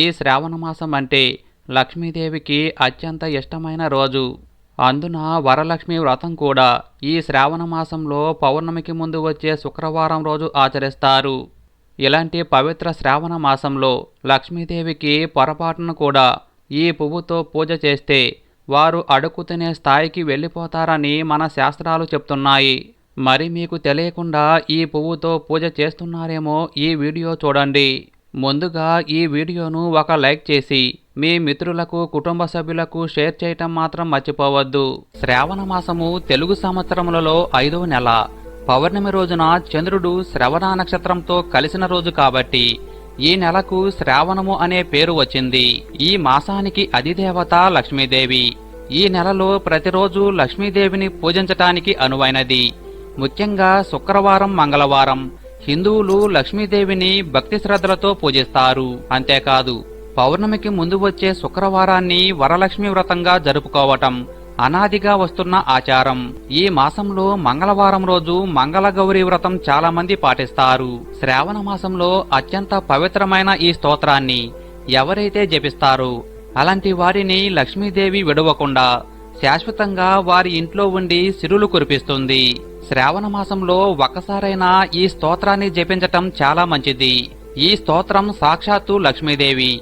ఈ శ్రావణమాసం అంటే లక్ష్మీదేవికి అత్యంత ఇష్టమైన రోజు. అందున వరలక్ష్మి వ్రతం కూడా ఈ శ్రావణ మాసంలో పౌర్ణమికి ముందు వచ్చే శుక్రవారం రోజు ఆచరిస్తారు. ఇలాంటి పవిత్ర శ్రావణ మాసంలో లక్ష్మీదేవికి పొరపాటును కూడా ఈ పువ్వుతో పూజ చేస్తే వారు అడుగు తినే స్థాయికి వెళ్ళిపోతారని మన శాస్త్రాలు చెప్తున్నాయి. మరి మీకు తెలియకుండా ఈ పువ్వుతో పూజ చేస్తున్నారేమో ఈ వీడియో చూడండి. ముందుగా ఈ వీడియోను ఒక లైక్ చేసి మీ మిత్రులకు కుటుంబ సభ్యులకు షేర్ చేయటం మాత్రం మర్చిపోవద్దు. శ్రావణ మాసము తెలుగు సంవత్సరములలో ఐదవ నెల. పౌర్ణమి రోజున చంద్రుడు శ్రవణ నక్షత్రంతో కలిసిన రోజు కాబట్టి ఈ నెలకు శ్రావణము అనే పేరు వచ్చింది. ఈ మాసానికి అధిదేవత లక్ష్మీదేవి. ఈ నెలలో ప్రతిరోజు లక్ష్మీదేవిని పూజించటానికి అనువైనది. ముఖ్యంగా శుక్రవారం మంగళవారం. హిందువులు లక్ష్మీదేవిని భక్తి శ్రద్ధలతో పూజిస్తారు. అంతేకాదు పౌర్ణమికి ముందు వచ్చే శుక్రవారాన్ని వరలక్ష్మి వ్రతంగా జరుపుకోవటం అనాదిగా వస్తున్న ఆచారం. ఈ మాసంలో మంగళవారం రోజు మంగళగౌరి వ్రతం చాలా మంది పాటిస్తారు. శ్రావణ మాసంలో అత్యంత పవిత్రమైన ఈ స్తోత్రాన్ని ఎవరైతే జపిస్తారో అలాంటి వారిని లక్ష్మీదేవి విడవకుండా శాశ్వతంగా వారి ఇంట్లో ఉండి సిరులు కురిపిస్తుంది. శ్రావణ మాసంలో ఒక్కసారైనా ఈ స్తోత్రాన్ని జపించటం చాలా మంచిది. ఈ స్తోత్రం సాక్షాత్తు లక్ష్మీదేవి.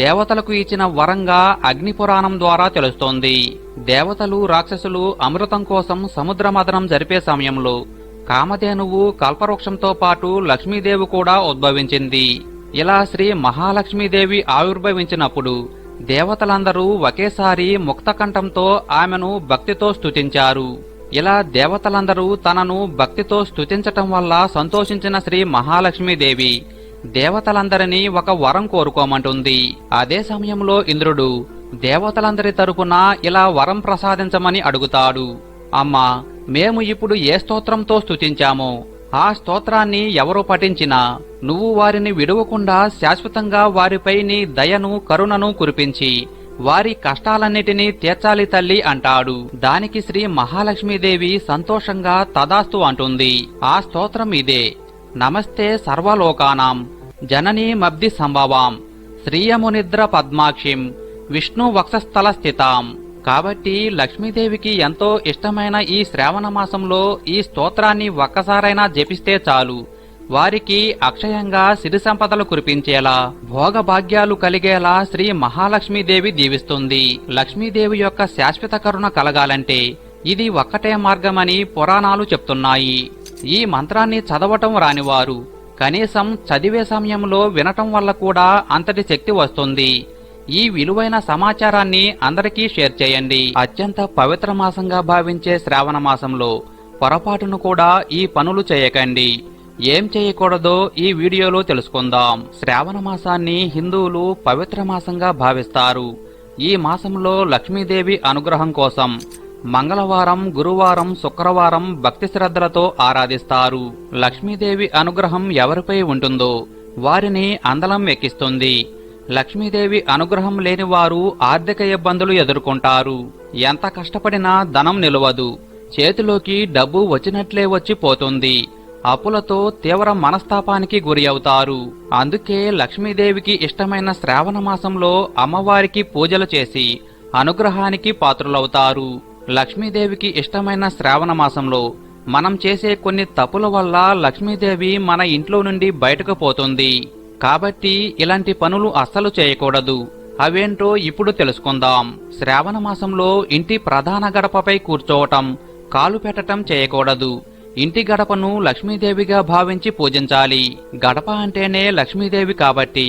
దేవతలకు ఇచ్చిన వరంగా అగ్నిపురాణం ద్వారా తెలుస్తోంది. దేవతలు రాక్షసులు అమృతం కోసం సముద్రమదనం జరిపే సమయంలో కామధేనువు కల్పవృక్షంతో పాటు లక్ష్మీదేవి కూడా ఉద్భవించింది. ఇలా శ్రీ మహాలక్ష్మీదేవి ఆవిర్భవించినప్పుడు దేవతలందరూ ఒకేసారి ముక్తకంఠంతో ఆమెను భక్తితో స్తుతించారు. ఇలా దేవతలందరూ తనను భక్తితో స్తుతించటం వల్ల సంతోషించిన శ్రీ మహాలక్ష్మీదేవి దేవతలందరినీ ఒక వరం కోరుకోమంటుంది. అదే సమయంలో ఇంద్రుడు దేవతలందరి తరపున ఇలా వరం ప్రసాదించమని అడుగుతాడు. అమ్మా మేము ఇప్పుడు ఏ స్తోత్రంతో స్థుతించామో ఆ స్తోత్రాన్ని ఎవరు పఠించినా నువ్వు వారిని విడవకుండా శాశ్వతంగా వారిపై నీ దయను కరుణను కురిపించి వారి కష్టాలన్నిటినీ తీర్చాలి తల్లి అంటాడు. దానికి శ్రీ మహాలక్ష్మీదేవి సంతోషంగా తదాస్తు అంటుంది. ఆ స్తోత్రం ఇదే. నమస్తే సర్వలోకానాం. జననీ మబ్ది సంభవాం. శ్రీయమునిద్ర పద్మాక్షిం. విష్ణు వక్షస్థల స్థితాం. కాబట్టి లక్ష్మీదేవికి ఎంతో ఇష్టమైన ఈ శ్రావణ మాసంలో ఈ స్తోత్రాన్ని ఒక్కసారైనా జపిస్తే చాలు. వారికి అక్షయంగా సిరి సంపదలు కురిపించేలా భోగభాగ్యాలు కలిగేలా శ్రీ మహాలక్ష్మీదేవి దీవిస్తుంది. లక్ష్మీదేవి యొక్క శాశ్వత కరుణ కలగాలంటే ఇది ఒక్కటే మార్గమని పురాణాలు చెప్తున్నాయి. ఈ మంత్రాన్ని చదవటం రానివారు. కనీసం చదివే సమయంలో వినటం వల్ల కూడా అంతటి శక్తి వస్తుంది. ఈ విలువైన సమాచారాన్ని అందరికీ షేర్ చేయండి. అత్యంత పవిత్ర మాసంగా భావించే శ్రావణ మాసంలో పొరపాటును కూడా ఈ పనులు చేయకండి. ఏం చేయకూడదో ఈ వీడియోలో తెలుసుకుందాం. శ్రావణ మాసాన్ని హిందువులు పవిత్ర మాసంగా భావిస్తారు. ఈ మాసంలో లక్ష్మీదేవి అనుగ్రహం కోసం మంగళవారం గురువారం శుక్రవారం భక్తి శ్రద్ధలతో ఆరాధిస్తారు. లక్ష్మీదేవి అనుగ్రహం ఎవరిపై ఉంటుందో వారిని అందలం ఎక్కిస్తుంది. లక్ష్మీదేవి అనుగ్రహం లేని వారు ఆర్థిక ఇబ్బందులు ఎదుర్కొంటారు. ఎంత కష్టపడినా ధనం నిలవదు. చేతిలోకి డబ్బు వచ్చినట్లే వచ్చి పోతుంది. అప్పులతో తీవ్ర మనస్తాపానికి గురి అవుతారు. అందుకే లక్ష్మీదేవికి ఇష్టమైన శ్రావణ మాసంలో అమ్మవారికి పూజలు చేసి అనుగ్రహానికి పాత్రులవుతారు. లక్ష్మీదేవికి ఇష్టమైన శ్రావణ మాసంలో మనం చేసే కొన్ని తప్పుల వల్ల లక్ష్మీదేవి మన ఇంట్లో నుండి బయటకు పోతుంది. కాబట్టి ఇలాంటి పనులు అస్సలు చేయకూడదు. అవేంటో ఇప్పుడు తెలుసుకుందాం. శ్రావణ మాసంలో ఇంటి ప్రధాన గడపపై కూర్చోవటం కాలు పెట్టటం చేయకూడదు. ఇంటి గడపను లక్ష్మీదేవిగా భావించి పూజించాలి. గడప అంటేనే లక్ష్మీదేవి కాబట్టి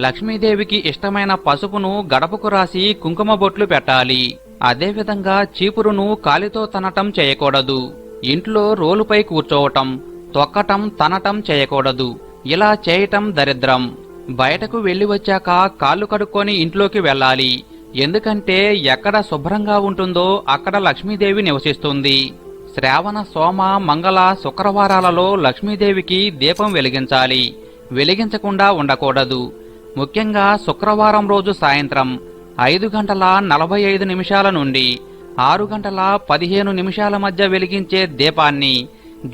లక్ష్మీదేవికి ఇష్టమైన పసుపును గడపకు రాసి కుంకుమ బొట్లు పెట్టాలి. అదేవిధంగా చీపురును కాలితో తనటం చేయకూడదు. ఇంట్లో రోలుపై కూర్చోవటం తొక్కటం తనటం చేయకూడదు. ఇలా చేయటం దరిద్రం. బయటకు వెళ్ళి వచ్చాక కాళ్ళు కడుక్కొని ఇంట్లోకి వెళ్ళాలి. ఎందుకంటే ఎక్కడ శుభ్రంగా ఉంటుందో అక్కడ లక్ష్మీదేవి నివసిస్తుంది. శ్రావణ సోమ మంగళ శుక్రవారాలలో లక్ష్మీదేవికి దీపం వెలిగించాలి. వెలిగించకుండా ఉండకూడదు. ముఖ్యంగా శుక్రవారం రోజు సాయంత్రం ఐదు గంటల నలభై ఐదు నిమిషాల నుండి ఆరు గంటల పదిహేను నిమిషాల మధ్య వెలిగించే దీపాన్ని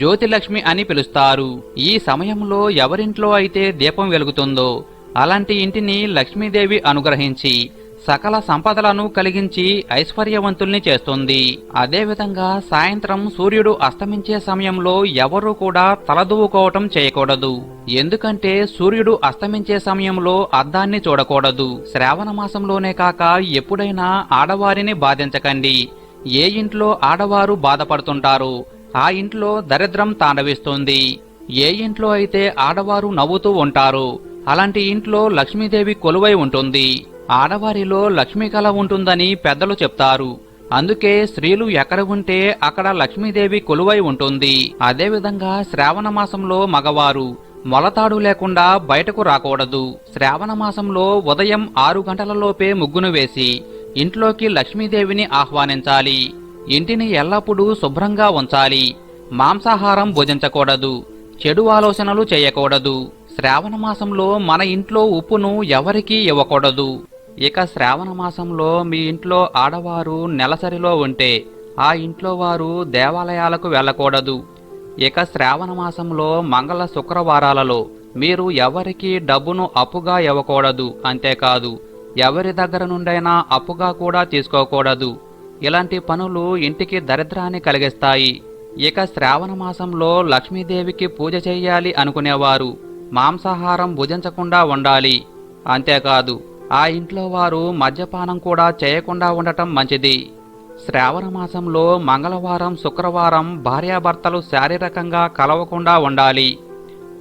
జ్యోతిలక్ష్మి అని పిలుస్తారు. ఈ సమయంలో ఎవరింట్లో అయితే దీపం వెలుగుతుందో అలాంటి ఇంటిని లక్ష్మీదేవి అనుగ్రహించి సకల సంపదలను కలిగించి ఐశ్వర్యవంతుల్ని చేస్తుంది. అదేవిధంగా సాయంత్రం సూర్యుడు అస్తమించే సమయంలో ఎవరూ కూడా తలదువ్వుకోవటం చేయకూడదు. ఎందుకంటే సూర్యుడు అస్తమించే సమయంలో అద్దాన్ని చూడకూడదు. శ్రావణ మాసంలోనే కాక ఎప్పుడైనా ఆడవారిని బాధించకండి. ఏ ఇంట్లో ఆడవారు బాధపడుతుంటారో? ఆ ఇంట్లో దరిద్రం తాండవిస్తుంది. ఏ ఇంట్లో అయితే ఆడవారు నవ్వుతూ ఉంటారో? అలాంటి ఇంట్లో లక్ష్మీదేవి కొలువై ఉంటుంది. ఆడవారిలో లక్ష్మీ కళ ఉంటుందని పెద్దలు చెప్తారు. అందుకే స్త్రీలు ఎక్కడ ఉంటే అక్కడ లక్ష్మీదేవి కొలువై ఉంటుంది. అదేవిధంగా శ్రావణ మాసంలో మగవారు మొలతాడు లేకుండా బయటకు రాకూడదు. శ్రావణ మాసంలో ఉదయం ఆరు గంటలలోపే ముగ్గును వేసి ఇంట్లోకి లక్ష్మీదేవిని ఆహ్వానించాలి. ఇంటిని ఎల్లప్పుడూ శుభ్రంగా ఉంచాలి. మాంసాహారం భుజించకూడదు. చెడు ఆలోచనలు చేయకూడదు. శ్రావణ మాసంలో మన ఇంట్లో ఉప్పును ఎవరికీ ఇవ్వకూడదు. ఇక శ్రావణ మాసంలో మీ ఇంట్లో ఆడవారు నెలసరిలో ఉంటే ఆ ఇంట్లో వారు దేవాలయాలకు వెళ్ళకూడదు. ఇక శ్రావణ మాసంలో మంగళ శుక్రవారాలలో మీరు ఎవరికి డబ్బును అప్పుగా ఇవ్వకూడదు అంతేకాదు ఎవరి దగ్గర నుండైనా అప్పుగా కూడా తీసుకోకూడదు. ఇలాంటి పనులు ఇంటికి దరిద్రాన్ని కలిగిస్తాయి. ఇక శ్రావణ మాసంలో లక్ష్మీదేవికి పూజ చేయాలి అనుకునేవారు మాంసాహారం భుజించకుండా ఉండాలి. అంతేకాదు ఆ ఇంట్లో వారు మద్యపానం కూడా చేయకుండా ఉండటం మంచిది. శ్రావణ మాసంలో మంగళవారం శుక్రవారం భార్యాభర్తలు శారీరకంగా కలవకుండా ఉండాలి.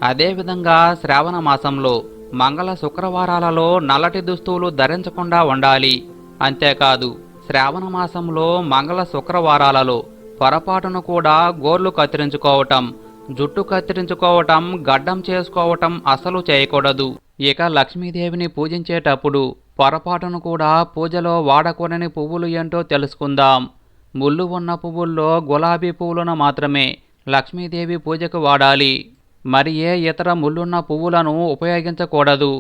అదేవిధంగా శ్రావణ మాసంలో మంగళ శుక్రవారాలలో నల్లటి దుస్తులు ధరించకుండా ఉండాలి. అంతేకాదు శ్రావణ మాసంలో మంగళ శుక్రవారాలలో పొరపాటును కూడా గోర్లు కత్తిరించుకోవటం జుట్టు కత్తిరించుకోవటం గడ్డం చేసుకోవటం అసలు చేయకూడదు. ఇక లక్ష్మీదేవిని పూజించేటప్పుడు పొరపాటును కూడా పూజలో వాడకూడని పువ్వులు ఏంటో తెలుసుకుందాం. ముళ్ళు ఉన్న పువ్వుల్లో గులాబీ పువ్వులను మాత్రమే లక్ష్మీదేవి పూజకు వాడాలి. మరి ఏ ఇతర ముళ్ళున్న పువ్వులను ఉపయోగించకూడదు.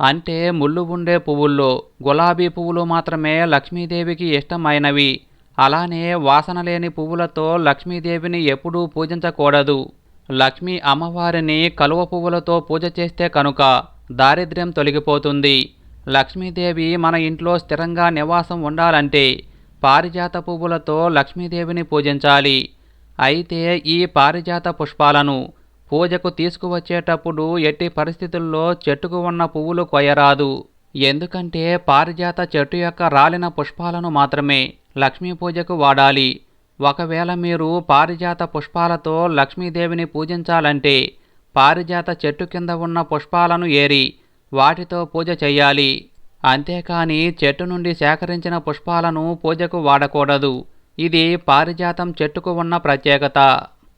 అంటే ముళ్ళు ఉండే పువ్వుల్లో గులాబీ పువ్వులు మాత్రమే లక్ష్మీదేవికి ఇష్టమైనవి. అలానే వాసన లేని పువ్వులతో లక్ష్మీదేవిని ఎప్పుడూ పూజించకూడదు. లక్ష్మీ అమ్మవారిని కలువ పువ్వులతో పూజ చేస్తే కనుక దారిద్ర్యం తొలగిపోతుంది. లక్ష్మీదేవి మన ఇంట్లో స్థిరంగా నివాసం ఉండాలంటే పారిజాత పువ్వులతో లక్ష్మీదేవిని పూజించాలి. అయితే ఈ పారిజాత పుష్పాలను పూజకు తీసుకువచ్చేటప్పుడు ఎట్టి పరిస్థితుల్లో చెట్టుకు ఉన్న పువ్వులు కొయ్యరాదు ఎందుకంటే పారిజాత చెట్టు యొక్క రాలిన పుష్పాలను మాత్రమే లక్ష్మీ పూజకు వాడాలి. ఒకవేళ మీరు పారిజాత పుష్పాలతో లక్ష్మీదేవిని పూజించాలంటే పారిజాత చెట్టు కింద ఉన్న పుష్పాలను ఏరి వాటితో పూజ చెయ్యాలి. అంతేకాని చెట్టు నుండి సేకరించిన పుష్పాలను పూజకు వాడకూడదు. ఇది పారిజాతం చెట్టుకు ఉన్న ప్రత్యేకత.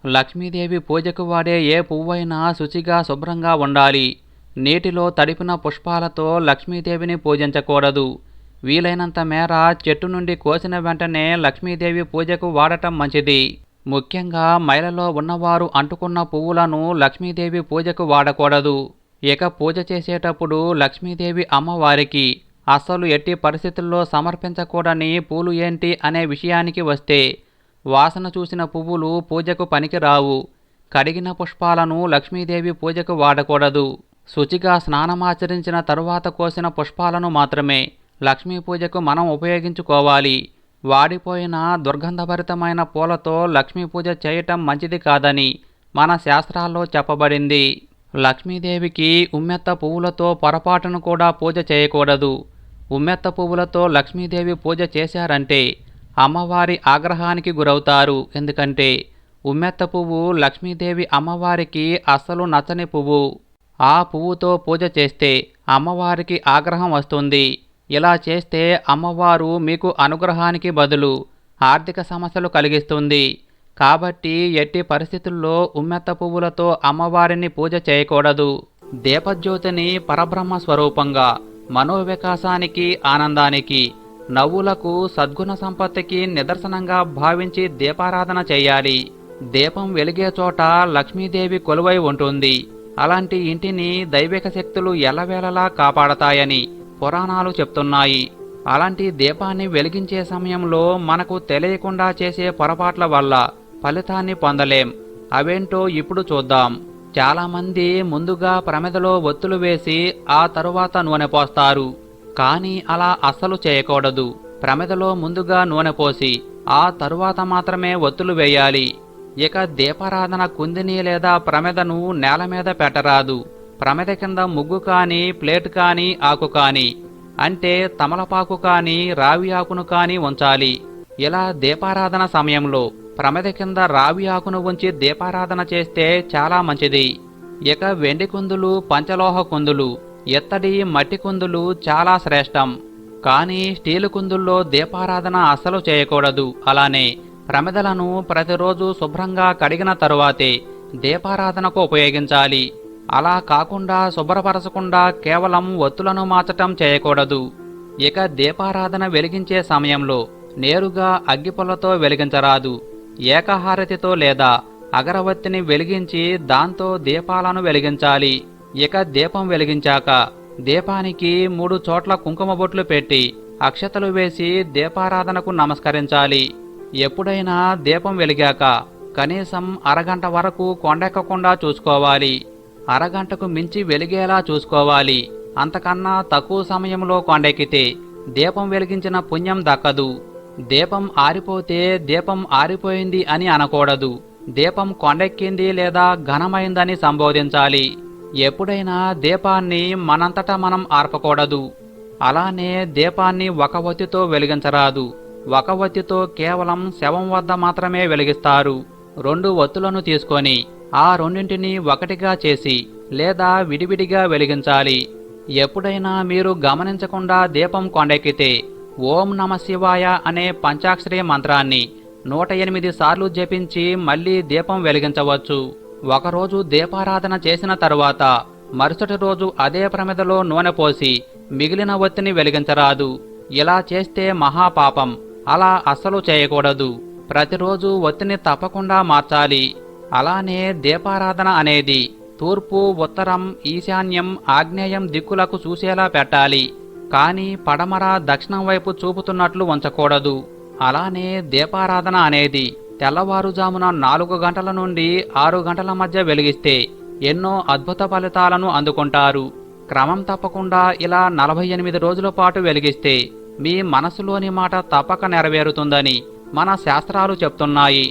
లక్ష్మీదేవి పూజకు వాడే ఏ పువ్వైనా శుచిగా శుభ్రంగా ఉండాలి. నీటిలో తడిపిన పుష్పాలతో లక్ష్మీదేవిని పూజించకూడదు. వీలైనంత మేర చెట్టు నుండి కోసిన వెంటనే లక్ష్మీదేవి పూజకు వాడటం మంచిది. ముఖ్యంగా మైలలో ఉన్నవారు అంటుకున్న పువ్వులను లక్ష్మీదేవి పూజకు వాడకూడదు. ఇక పూజ చేసేటప్పుడు లక్ష్మీదేవి అమ్మవారికి అస్సలు ఎట్టి పరిస్థితుల్లో సమర్పించకూడని పూలు ఏంటి అనే విషయానికి వస్తే వాసన చూసిన పువ్వులు పూజకు పనికిరావు. కడిగిన పుష్పాలను లక్ష్మీదేవి పూజకు వాడకూడదు. శుచిగా స్నానమాచరించిన తరువాత కోసిన పుష్పాలను మాత్రమే లక్ష్మీ పూజకు మనం ఉపయోగించుకోవాలి. వాడిపోయిన దుర్గంధభరితమైన పూలతో లక్ష్మీ పూజ చేయటం మంచిది కాదని మన శాస్త్రాల్లో చెప్పబడింది. లక్ష్మీదేవికి ఉమ్మెత్త పువ్వులతో పొరపాటును కూడా పూజ చేయకూడదు. ఉమ్మెత్త పువ్వులతో లక్ష్మీదేవి పూజ చేశారంటే అమ్మవారి ఆగ్రహానికి గురవుతారు. ఎందుకంటే ఉమ్మెత్త పువ్వు లక్ష్మీదేవి అమ్మవారికి అస్సలు నచ్చని పువ్వు. ఆ పువ్వుతో పూజ చేస్తే అమ్మవారికి ఆగ్రహం వస్తుంది. ఇలా చేస్తే అమ్మవారు మీకు అనుగ్రహానికి బదులు ఆర్థిక సమస్యలు కలిగిస్తుంది. కాబట్టి ఎట్టి పరిస్థితుల్లో ఉమ్మెత్త పువ్వులతో అమ్మవారిని పూజ చేయకూడదు. దీపజ్యోతిని పరబ్రహ్మ స్వరూపంగా మనోవికాసానికి ఆనందానికి నవ్వులకు సద్గుణ సంపత్తికి నిదర్శనంగా భావించి దీపారాధన చేయాలి. దీపం వెలిగే చోట లక్ష్మీదేవి కొలువై ఉంటుంది. అలాంటి ఇంటిని దైవిక శక్తులు ఎల్లవేళలా కాపాడతాయని పురాణాలు చెప్తున్నాయి. అలాంటి దీపాన్ని వెలిగించే సమయంలో మనకు తెలియకుండా చేసే పొరపాట్ల వల్ల ఫలితాన్ని పొందలేం. అవేంటో ఇప్పుడు చూద్దాం. చాలామంది ముందుగా ప్రమిదలో ఒత్తులు వేసి ఆ తరువాత నూనె పోస్తారు. కానీ అలా అస్సలు చేయకూడదు. ప్రమిదలో ముందుగా నూనె పోసి ఆ తరువాత మాత్రమే ఒత్తులు వేయాలి. ఇక దీపారాధన కుందిని లేదా ప్రమిదను నేల మీద పెట్టరాదు. ప్రమిద కింద ముగ్గు కానీ ప్లేట్ కానీ ఆకు కానీ అంటే తమలపాకు కానీ రావి ఆకును కానీ ఉంచాలి ఇలా దీపారాధన సమయంలో ప్రమిద కింద రావి ఆకును ఉంచి దీపారాధన చేస్తే చాలా మంచిది. ఇక వెండి కుందులు పంచలోహ కుందులు ఎత్తడి మట్టి కుందులు చాలా శ్రేష్టం. కానీ స్టీలు కుందుల్లో దీపారాధన అస్సలు చేయకూడదు. అలానే ప్రమిదలను ప్రతిరోజు శుభ్రంగా కడిగిన తరువాతే దీపారాధనకు ఉపయోగించాలి. అలా కాకుండా శుభ్రపరచకుండా కేవలం ఒత్తులను మార్చటం చేయకూడదు. ఇక దీపారాధన వెలిగించే సమయంలో నేరుగా అగ్గిపుల్లతో వెలిగించరాదు. ఏకహారతితో లేదా అగరవత్తిని వెలిగించి దాంతో దీపాలను వెలిగించాలి. ఇక దీపం వెలిగించాక దీపానికి మూడు చోట్ల కుంకుమ బొట్లు పెట్టి అక్షతలు వేసి దీపారాధనకు నమస్కరించాలి. ఎప్పుడైనా దీపం వెలిగాక కనీసం అరగంట వరకు కొండెక్కకుండా చూసుకోవాలి. అరగంటకు మించి వెలిగేలా చూసుకోవాలి. అంతకన్నా తక్కువ సమయంలో కొండెక్కితే దీపం వెలిగించిన పుణ్యం దక్కదు. దీపం ఆరిపోతే దీపం ఆరిపోయింది అని అనకూడదు. దీపం కొండెక్కింది లేదా ఘనమైందని సంబోధించాలి. ఎప్పుడైనా దీపాన్ని మనంతటా మనం ఆర్పకూడదు. అలానే దీపాన్ని ఒక ఒత్తితో వెలిగించరాదు. ఒక ఒత్తితో కేవలం శవం వద్ద మాత్రమే వెలిగిస్తారు. రెండు ఒత్తులను తీసుకొని ఆ రెండింటిని ఒకటిగా చేసి లేదా విడివిడిగా వెలిగించాలి. ఎప్పుడైనా మీరు గమనించకుండా దీపం కొండెక్కితే ఓం నమ శివాయ అనే పంచాక్షరి మంత్రాన్ని నూట ఎనిమిది సార్లు జపించి మళ్ళీ దీపం వెలిగించవచ్చు. ఒకరోజు దీపారాధన చేసిన తరువాత మరుసటి రోజు అదే ప్రమిదలో నూనె పోసి మిగిలిన ఒత్తిని వెలిగించరాదు. ఇలా చేస్తే మహాపాపం. అలా అస్సలు చేయకూడదు. ప్రతిరోజు ఒత్తిని తప్పకుండా మార్చాలి. అలానే దీపారాధన అనేది తూర్పు ఉత్తరం ఈశాన్యం ఆగ్నేయం దిక్కులకు చూసేలా పెట్టాలి. కానీ పడమర దక్షిణం వైపు చూపుతున్నట్లు ఉంచకూడదు. అలానే దీపారాధన అనేది తెల్లవారుజామున నాలుగు గంటల నుండి ఆరు గంటల మధ్య వెలిగిస్తే ఎన్నో అద్భుత ఫలితాలను అందుకుంటారు. క్రమం తప్పకుండా ఇలా నలభై ఎనిమిది రోజుల పాటు వెలిగిస్తే మీ మనసులోని మాట తప్పక నెరవేరుతుందని మన శాస్త్రాలు చెప్తున్నాయి.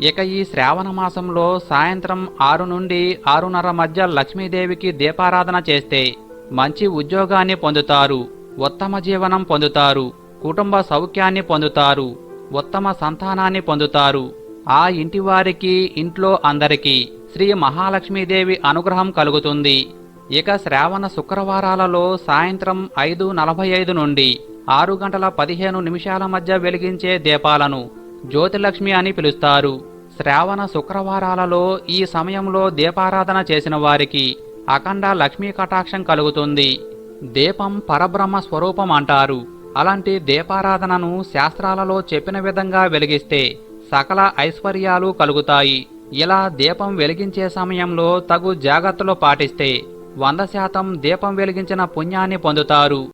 ఇక ఈ శ్రావణ మాసంలో సాయంత్రం ఆరు నుండి ఆరున్నర మధ్య లక్ష్మీదేవికి దీపారాధన చేస్తే మంచి ఉద్యోగాన్ని పొందుతారు ఉత్తమ జీవనం పొందుతారు కుటుంబ సౌఖ్యాన్ని పొందుతారు ఉత్తమ సంతానాన్ని పొందుతారు. ఆ ఇంటి వారికి ఇంట్లో అందరికీ శ్రీ మహాలక్ష్మీదేవి అనుగ్రహం కలుగుతుంది. ఇక శ్రావణ శుక్రవారాలలో సాయంత్రం ఐదు నలభై ఐదు నుండి ఆరు గంటల పదిహేను నిమిషాల మధ్య వెలిగించే దీపాలను జ్యోతిలక్ష్మి అని పిలుస్తారు. శ్రావణ శుక్రవారాలలో ఈ సమయంలో దీపారాధన చేసిన వారికి అఖండ లక్ష్మీ కటాక్షం కలుగుతుంది. దీపం పరబ్రహ్మ స్వరూపం అంటారు. అలాంటి దీపారాధనను శాస్త్రాలలో చెప్పిన విధంగా వెలిగిస్తే సకల ఐశ్వర్యాలు కలుగుతాయి. ఇలా దీపం వెలిగించే సమయంలో తగు జాగ్రత్తలు పాటిస్తే వంద శాతం దీపం వెలిగించిన పుణ్యాన్ని పొందుతారు.